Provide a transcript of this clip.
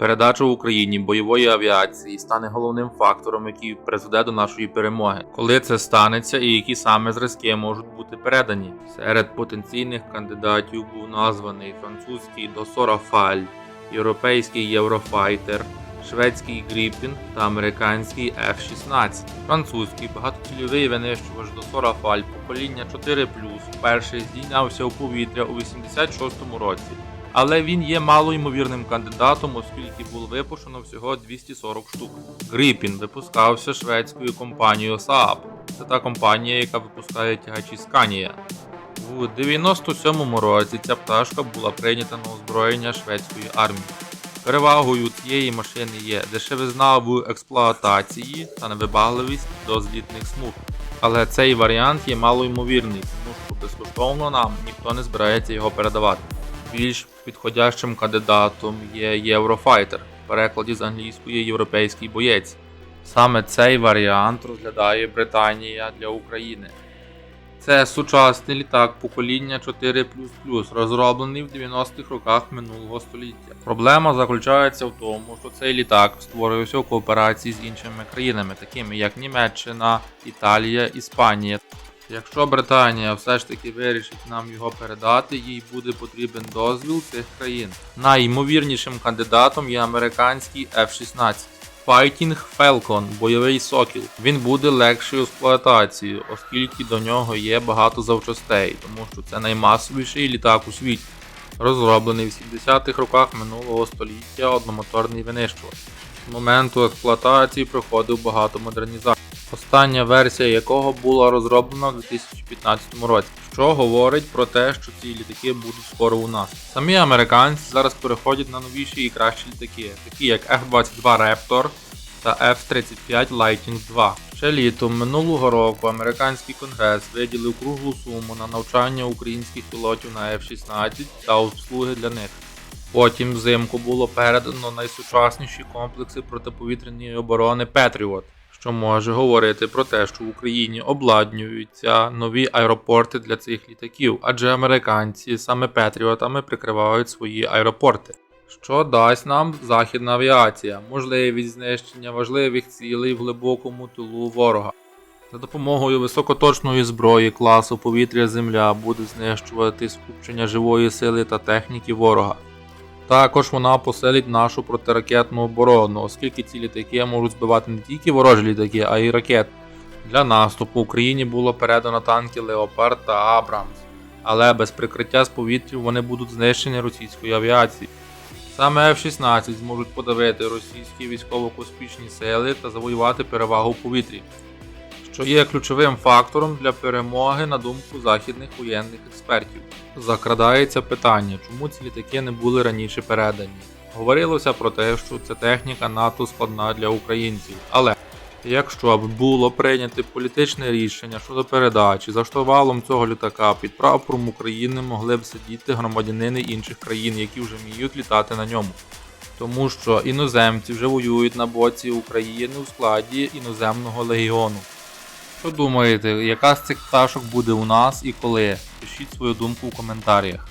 Передача в Україні бойової авіації стане головним фактором, який призведе до нашої перемоги. Коли це станеться і які саме зразки можуть бути передані? Серед потенційних кандидатів був названий французький Досорафаль, європейський Єврофайтер, шведський Гріпін та американський F-16. Французький багатоцільовий винищувач Досорафаль покоління 4 вперше здійнявся у повітря у 86-му році. Але він є малоймовірним кандидатом, оскільки було випущено всього 240 штук. Гріпін випускався шведською компанією Saab. Це та компанія, яка випускає тягачі Scania. У 97-му році ця пташка була прийнята на озброєння шведської армії. Перевагою цієї машини є дешевизна в експлуатації та невибагливість до злітних смуг. Але цей варіант є малоймовірний, тому що безкоштовно нам ніхто не збирається його передавати. Більш підходящим кандидатом є Єврофайтер, в перекладі з англійської європейський боєць. Саме цей варіант розглядає Британія для України. Це сучасний літак покоління 4 розроблений в 90-х роках минулого століття. Проблема заключається в тому, що цей літак створювався в кооперації з іншими країнами, такими як Німеччина, Італія, Іспанія. Якщо Британія все ж таки вирішить нам його передати, їй буде потрібен дозвіл цих країн. Найімовірнішим кандидатом є американський F-16. Fighting Falcon бойовий сокіл. Він буде легшою експлуатацією, оскільки до нього є багато завчастей, тому що це наймасовіший літак у світі. Розроблений в 70-х роках минулого століття одномоторний винищувач. З моменту експлуатації проходив багато модернізацій остання версія якого була розроблена в 2015 році, що говорить про те, що ці літаки будуть скоро у нас. Самі американці зараз переходять на новіші і кращі літаки, такі як F-22 Raptor та F-35 Lightning 2. Ще літом минулого року американський конгрес виділив круглу суму на навчання українських пілотів на F-16 та обслуги для них. Потім взимку було передано найсучасніші комплекси протиповітряної оборони Patriot що може говорити про те, що в Україні обладнюються нові аеропорти для цих літаків, адже американці саме Петріотами прикривають свої аеропорти. Що дасть нам західна авіація, можливість знищення важливих цілей в глибокому тилу ворога. За допомогою високоточної зброї класу повітря-земля буде знищувати скупчення живої сили та техніки ворога. Також вона посилить нашу протиракетну оборону, оскільки ці літаки можуть збивати не тільки ворожі літаки, а й ракет. Для наступу Україні було передано танки Леопард та Абрамс, але без прикриття з повітря вони будуть знищені російською авіацією. Саме F-16 зможуть подавити російські військово-космічні сили та завоювати перевагу в повітрі, що є ключовим фактором для перемоги на думку західних воєнних експертів. Закрадається питання, чому ці літаки не були раніше передані. Говорилося про те, що ця техніка НАТО складна для українців. Але якщо б було прийнято політичне рішення щодо передачі, за штурвалом цього літака під прапором України могли б сидіти громадянини інших країн, які вже вміють літати на ньому. Тому що іноземці вже воюють на боці України у складі іноземного легіону. Що думаєте, яка з цих пташок буде у нас і коли? Пишіть свою думку у коментарях.